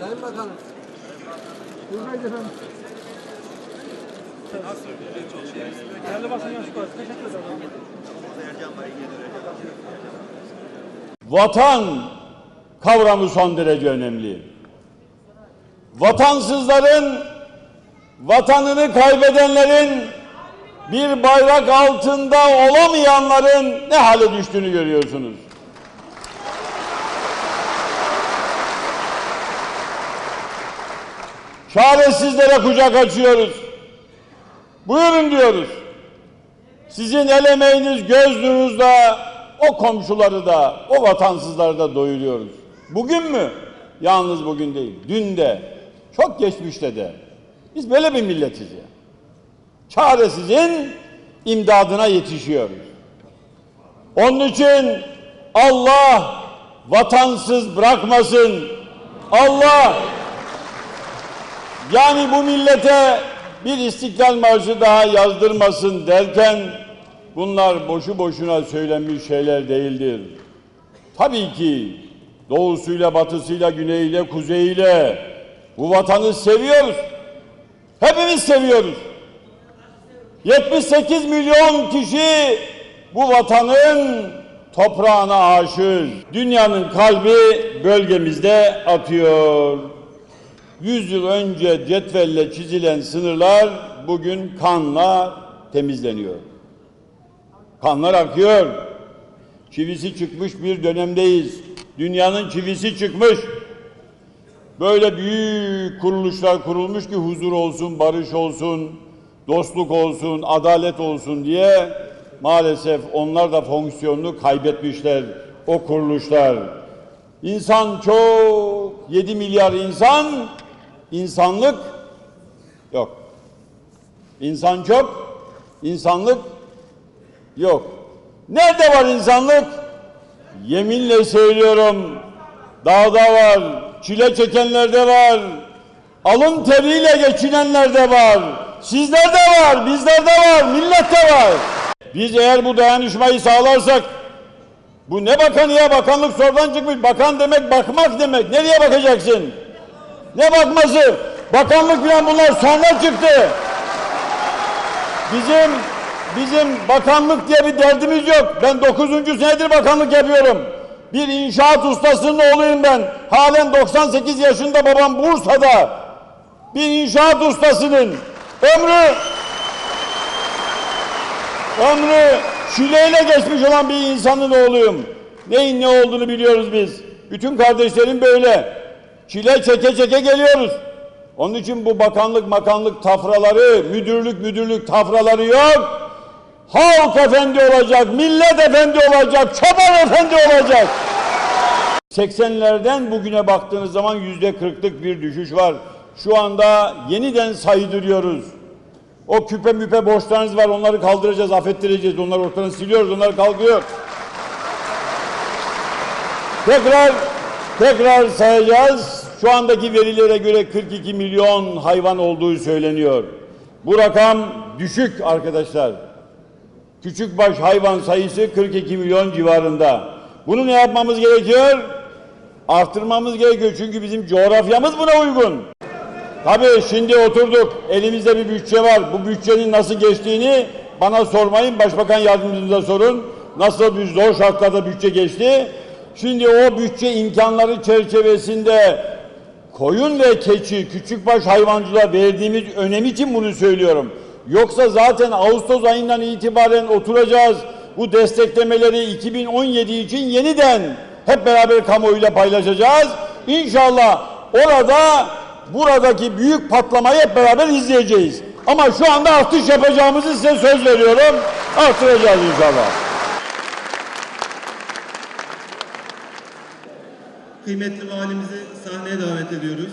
Sayın Bakanım. Buradayız efendim. Değerli basın mensupları teşekkür ederim. Vatan kavramı son derece önemli. Vatansızların, vatanını kaybedenlerin, bir bayrak altında olamayanların ne hale düştüğünü görüyorsunuz. Çaresizlere kucak açıyoruz. Buyurun diyoruz. Sizin el emeğiniz göz nurunuzla o komşuları da, o vatansızları da doyuruyoruz. Bugün mü? Yalnız bugün değil. Dün de, çok geçmişte de. Biz böyle bir milletiz ya. Çaresizin imdadına yetişiyoruz. Onun için Allah vatansız bırakmasın. Allah yani bu millete bir istiklal marşı daha yazdırmasın derken bunlar boşu boşuna söylenmiş şeyler değildir. Tabii ki doğusuyla, batısıyla, güneyiyle, kuzeyiyle bu vatanı seviyoruz. Hepimiz seviyoruz. 78 milyon kişi bu vatanın toprağına aşığız. Dünyanın kalbi bölgemizde atıyor. 100 yıl önce cetvelle çizilen sınırlar bugün kanla temizleniyor. Kanlar akıyor. Çivisi çıkmış bir dönemdeyiz. Dünyanın çivisi çıkmış. Böyle büyük kuruluşlar kurulmuş ki huzur olsun, barış olsun, dostluk olsun, adalet olsun diye maalesef onlar da fonksiyonunu kaybetmişler o kuruluşlar. İnsan çok, 7 milyar insan, insanlık yok. İnsan çok, insanlık yok. Nerede var insanlık? Yeminle söylüyorum, dağda var, çile çekenlerde var, alın teriyle geçinenlerde var, sizlerde var, bizlerde var, millette var. Biz eğer bu dayanışmayı sağlarsak, bu ne bakanı ya bakanlık sorudan çıkmış, bakan demek bakmak demek, nereye bakacaksın? Ne bakması? Bakanlık falan bunlar sonra çıktı. Bizim bizim bakanlık diye bir derdimiz yok. Ben 9. senedir bakanlık yapıyorum. Bir inşaat ustasının oğluyum ben. Halen 98 yaşında babam Bursa'da. Bir inşaat ustasının ömrü ömrü çileyle geçmiş olan bir insanın oğluyum. Neyin ne olduğunu biliyoruz biz. Bütün kardeşlerim böyle. Çile çeke çeke geliyoruz. Onun için bu bakanlık makanlık tafraları, müdürlük müdürlük tafraları yok. Halk efendi olacak, millet efendi olacak, çoban efendi olacak. 80'lerden bugüne baktığınız zaman yüzde 40'lık bir düşüş var. Şu anda yeniden saydırıyoruz. O küpe müpe borçlarınız var onları kaldıracağız, affettireceğiz. Onları ortadan siliyoruz, onlar kalkıyor. Tekrar tekrar sayacağız. Şu andaki verilere göre 42 milyon hayvan olduğu söyleniyor. Bu rakam düşük arkadaşlar. Küçükbaş hayvan sayısı 42 milyon civarında. Bunu ne yapmamız gerekiyor? Artırmamız gerekiyor çünkü bizim coğrafyamız buna uygun. Tabii şimdi oturduk. Elimizde bir bütçe var. Bu bütçenin nasıl geçtiğini bana sormayın. Başbakan yardımcınıza sorun. Nasıl bir zor şartlarda bütçe geçti? Şimdi o bütçe imkanları çerçevesinde koyun ve keçi, küçükbaş hayvancılığa verdiğimiz önem için bunu söylüyorum. Yoksa zaten Ağustos ayından itibaren oturacağız. Bu desteklemeleri 2017 için yeniden hep beraber kamuoyuyla paylaşacağız. İnşallah orada buradaki büyük patlamayı hep beraber izleyeceğiz. Ama şu anda artış yapacağımızı size söz veriyorum. Artıracağız inşallah. Kıymetli valimizi sahneye davet ediyoruz.